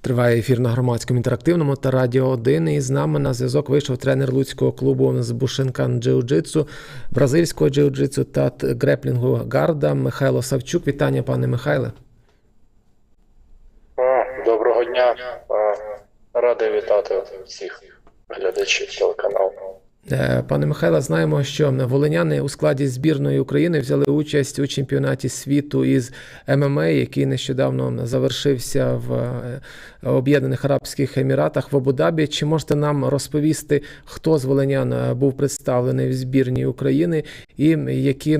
Триває ефір на громадському інтерактивному та радіо 1. І з нами на зв'язок вийшов тренер Луцького клубу з Бушинкан Джиу-Джитсу, бразильського джиу-джитсу та греплінгу Гарда Михайло Савчук. Вітання, пане Михайле. Доброго дня. Радий вітати всіх глядачів телеканалу. Е, Пане Михайло, знаємо, що волиняни у складі збірної України взяли участь у чемпіонаті світу із ММА, який нещодавно завершився в е, Об'єднаних Арабських Еміратах в Абу-Дабі. Чи можете нам розповісти, хто з волинян е, був представлений в збірній України і які,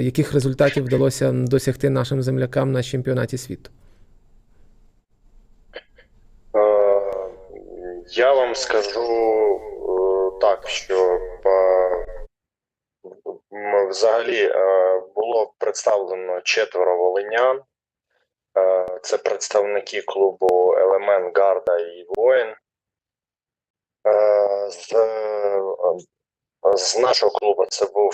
яких результатів вдалося досягти нашим землякам на чемпіонаті світу? Я вам скажу так, що взагалі е, було представлено четверо волинян. Е, Це представники клубу Елемент Гарда і Воїн. Е, З, з нашого клубу це був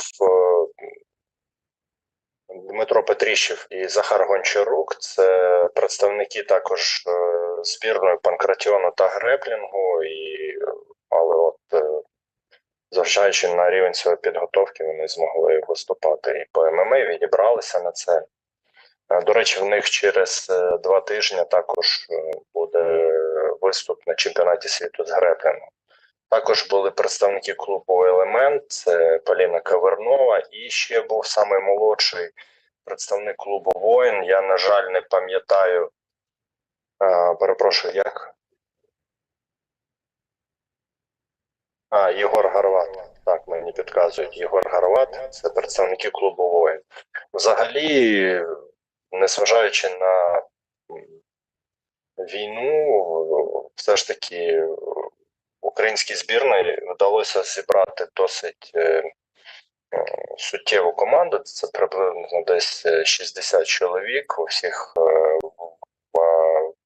Дмитро Петріщев і Захар Гончарук. Це представники також збірної панкратіону та греплінгу, і е, але от е, зважаючи на рівень своєї підготовки, вони змогли виступати і по ММА, відібралися на це. Е, До речі, в них через е, два тижні також е, буде виступ на чемпіонаті світу з греплінгу. Також були представники клубу Елемент, це Поліна Кавернова, і ще був самий молодший представник клубу Воїн. Я, на жаль, не пам'ятаю. Перепрошую, як? А, Єгор Гарват. Так, мені підказують. Єгор Гарват це представники клубу Воїн. Взагалі, незважаючи на війну, все ж таки українській збірної вдалося зібрати досить е, е, суттєву команду. Це приблизно десь е, 60 чоловік у всіх е,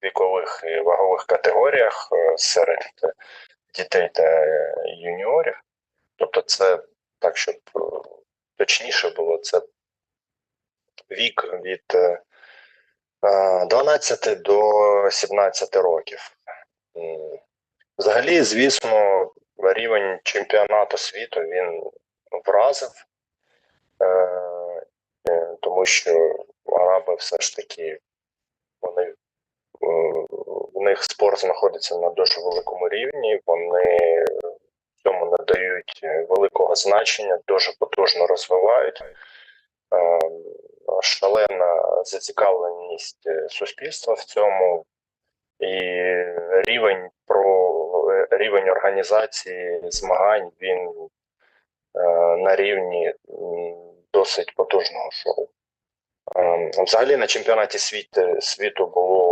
вікових і вагових категоріях е, серед е, дітей та е, юніорів. Тобто, це так, щоб е, точніше було, це вік від е, е, 12 до 17 років. Взагалі, звісно, рівень чемпіонату світу він вразив, тому що араби все ж таки вони них спорт знаходиться на дуже великому рівні, вони цьому надають великого значення, дуже потужно розвивають. Е, Шалена зацікавленість е, суспільства в цьому і рівень про рівень організації змагань він е, на рівні досить потужного шоу. Е, взагалі на чемпіонаті світу, світу було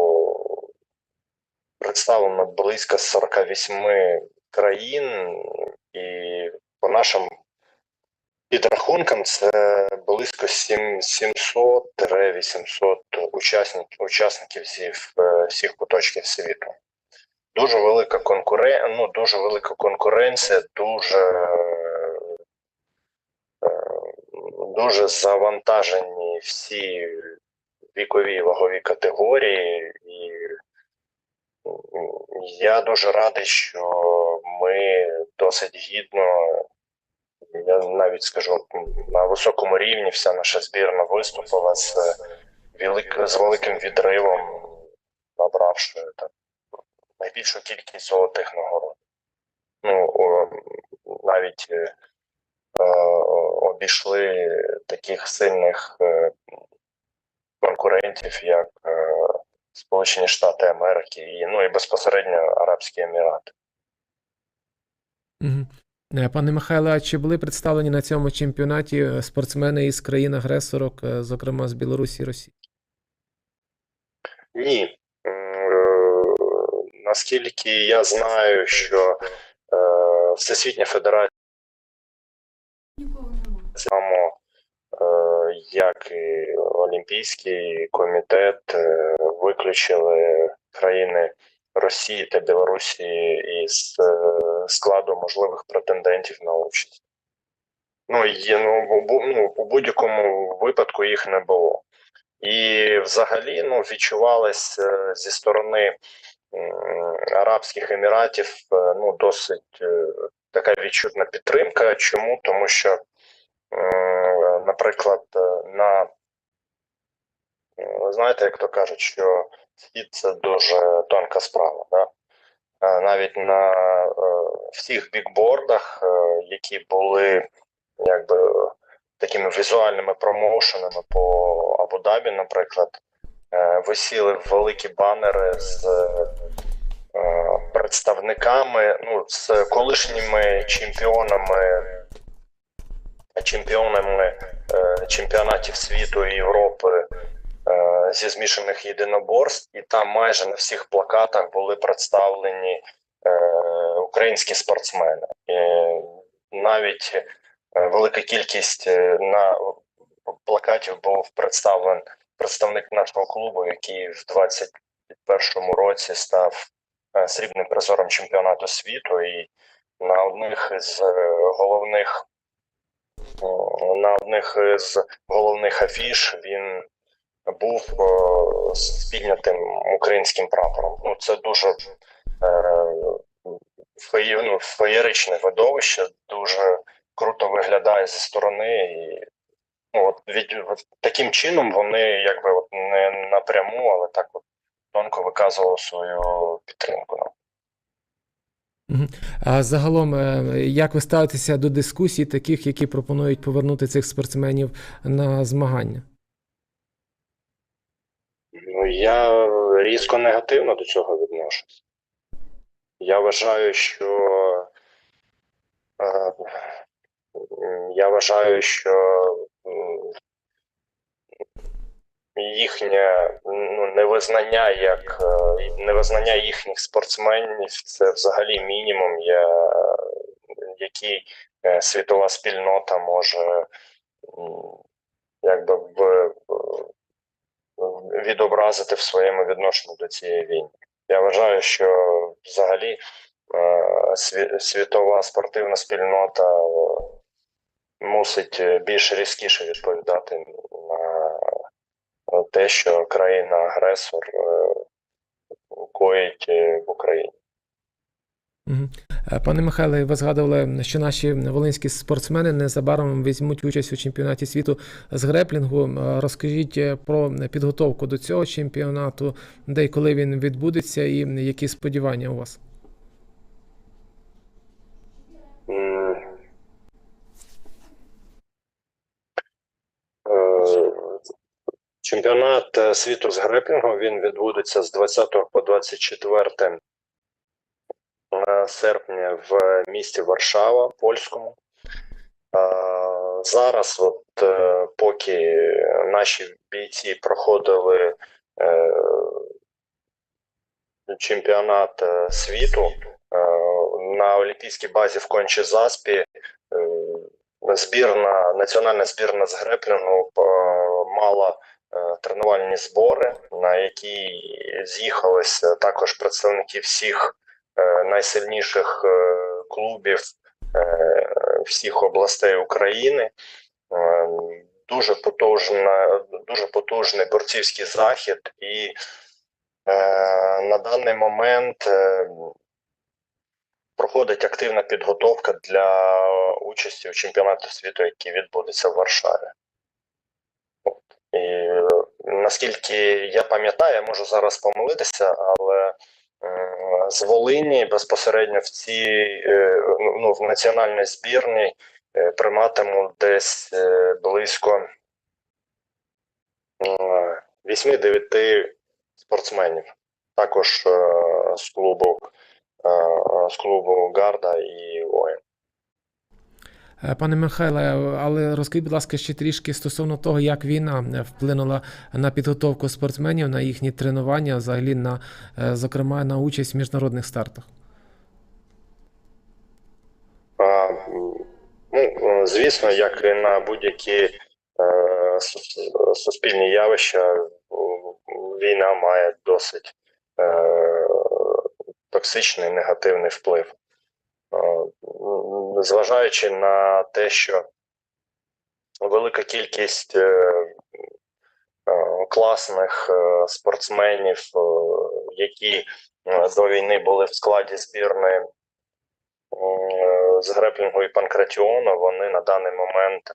представлено близько 48 країн, і по нашим підрахункам це близько 700-800 учасників, учасників зі е, всіх куточків світу. Дуже велика конкуренція, ну, дуже велика конкуренція, дуже, е, дуже завантажені всі вікові вагові категорії, і я дуже радий, що ми досить гідно, я навіть скажу на високому рівні вся наша збірна виступила з, велик, з великим відривом, набравши так, найбільшу кількість золотих нагород. Ну, навіть е, е, обійшли таких сильних е, конкурентів, як Сполучені Штати Америки і ну і безпосередньо Арабські Емірати. Е, Пане Михайло, а чи були представлені на цьому чемпіонаті е, спортсмени із країн-агресорок, е, зокрема з Білорусі і Росії? Ні. Наскільки я знаю, що Всесвітня Федерація само, е, як і Олімпійський комітет, е, виключили країни Росії та Білорусі із е, складу можливих претендентів на участь. Ну, є, ну, ну, у будь-якому випадку їх не було. І взагалі ну, відчувалось е, зі сторони Арабських Еміратів ну, досить така відчутна підтримка. Чому? Тому що, наприклад, е, на ви знаєте, як то кажуть, що схід це дуже тонка справа. Да? Е, Навіть на е, всіх бікбордах, які були якби такими візуальними промоушенами по Абу-Дабі, наприклад, висіли великі банери з представниками, ну, з колишніми чемпіонами, чемпіонами е, чемпіонатів світу і Європи е, зі змішаних єдиноборств, і там майже на всіх плакатах були представлені е, українські спортсмени. І навіть велика кількість на плакатів був представлен представник нашого клубу, який в 21-му році став срібним призором чемпіонату світу, і на одних е, головних на одних із головних афіш він був з піднятим українським прапором. Ну це дуже е, ну, феєричне видовище, дуже круто виглядає зі сторони, і ну, от від от таким чином вони якби от не напряму, але так от тонко виказували свою підтримку. А загалом, е, як ви ставитеся до дискусій таких, які пропонують повернути цих спортсменів на змагання? Ну, я різко негативно до цього відношусь. Я вважаю, що е, я вважаю, що їхнє ну, невизнання як е, невизнання їхніх спортсменів це взагалі мінімум, я, який е, світова спільнота може якби відобразити в своєму відношенні до цієї війни. Я вважаю, що взагалі е, світова спортивна спільнота мусить більш різкіше відповідати на те, що країна-агресор е, коїть е, в Україні. Е, Пане Михайле, ви згадували, що наші волинські спортсмени незабаром візьмуть участь у чемпіонаті світу з греплінгу. Розкажіть про підготовку до цього чемпіонату, де і коли він відбудеться, і які сподівання у вас? М. Е, Чемпіонат е, світу з греплінгу він відбудеться з 20 по 24 е, серпня в місті Варшава, польському. Е, Зараз, от поки наші бійці проходили чемпіонат світу на олімпійській базі в Кончі Заспі, збірна, національна збірна з греплінгу мала тренувальні збори, на які з'їхалися також представники всіх е, найсильніших е, клубів е, всіх областей України. Е, Дуже потужна, дуже потужний борцівський захід, і е, на даний момент е, проходить активна підготовка для участі у чемпіонаті світу, який відбудеться в Варшаві. Наскільки я пам'ятаю, я можу зараз помилитися, але з Волині безпосередньо в цій е, ну, в національній збірній е, прийматимуть десь е, близько е, 8-9 спортсменів. Також з клубу з клубу Гарда і Воїн. Е, Пане Михайле, але розкажіть, будь ласка, ще трішки стосовно того, як війна е, вплинула на підготовку спортсменів, на їхні тренування, взагалі на, е, зокрема, на участь в міжнародних стартах. А, ну, звісно, як і на будь-які е, суспільні явища, війна має досить е, токсичний негативний вплив. Зважаючи на те, що велика кількість е, е, класних е, спортсменів, які до війни були в складі збірної з греплінгу і панкратіону, вони на даний момент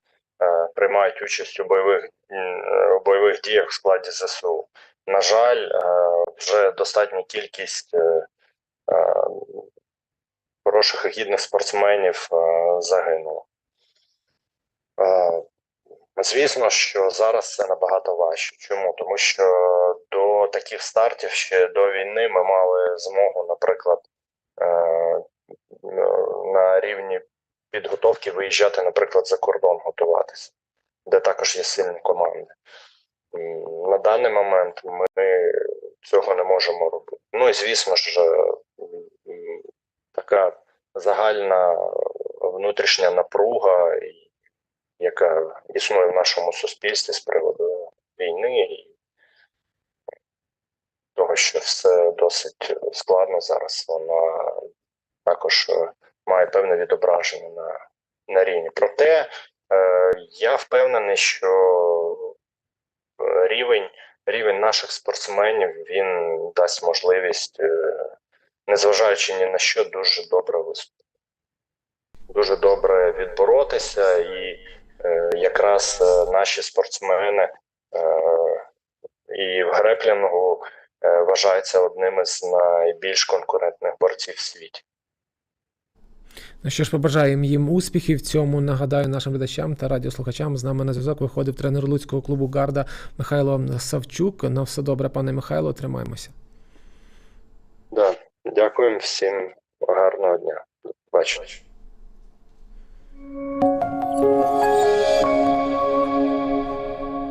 приймають участь у бойових, у бойових діях в складі ЗСУ. На жаль, вже достатня кількість хороших і гідних спортсменів е, загинуло. Е, Звісно, що зараз це набагато важче. Чому? Тому що до таких стартів ще до війни ми мали змогу, наприклад, е, на рівні підготовки виїжджати, наприклад, за кордон готуватися, де також є сильні команди. На даний момент ми цього не можемо робити. Ну і звісно ж, така загальна внутрішня напруга, яка існує в нашому суспільстві з приводу війни і того, що все досить складно зараз, вона також е, має певне відображення на, на рівні. Проте е, я впевнений, що е, рівень, рівень наших спортсменів він дасть можливість, е, незважаючи ні на що, дуже добре виступити. Дуже добре відборотися, і е, якраз е, наші спортсмени е, і в греплінгу е, вважаються одним із найбільш конкурентних борців в світі. Ну що ж, побажаємо їм успіхів цьому. Нагадаю нашим глядачам та радіослухачам. З нами на зв'язок виходив тренер Луцького клубу Гарда Михайло Савчук. На все добре, пане Михайло, тримаємося. Дякуємо всім гарного дня. Побачення.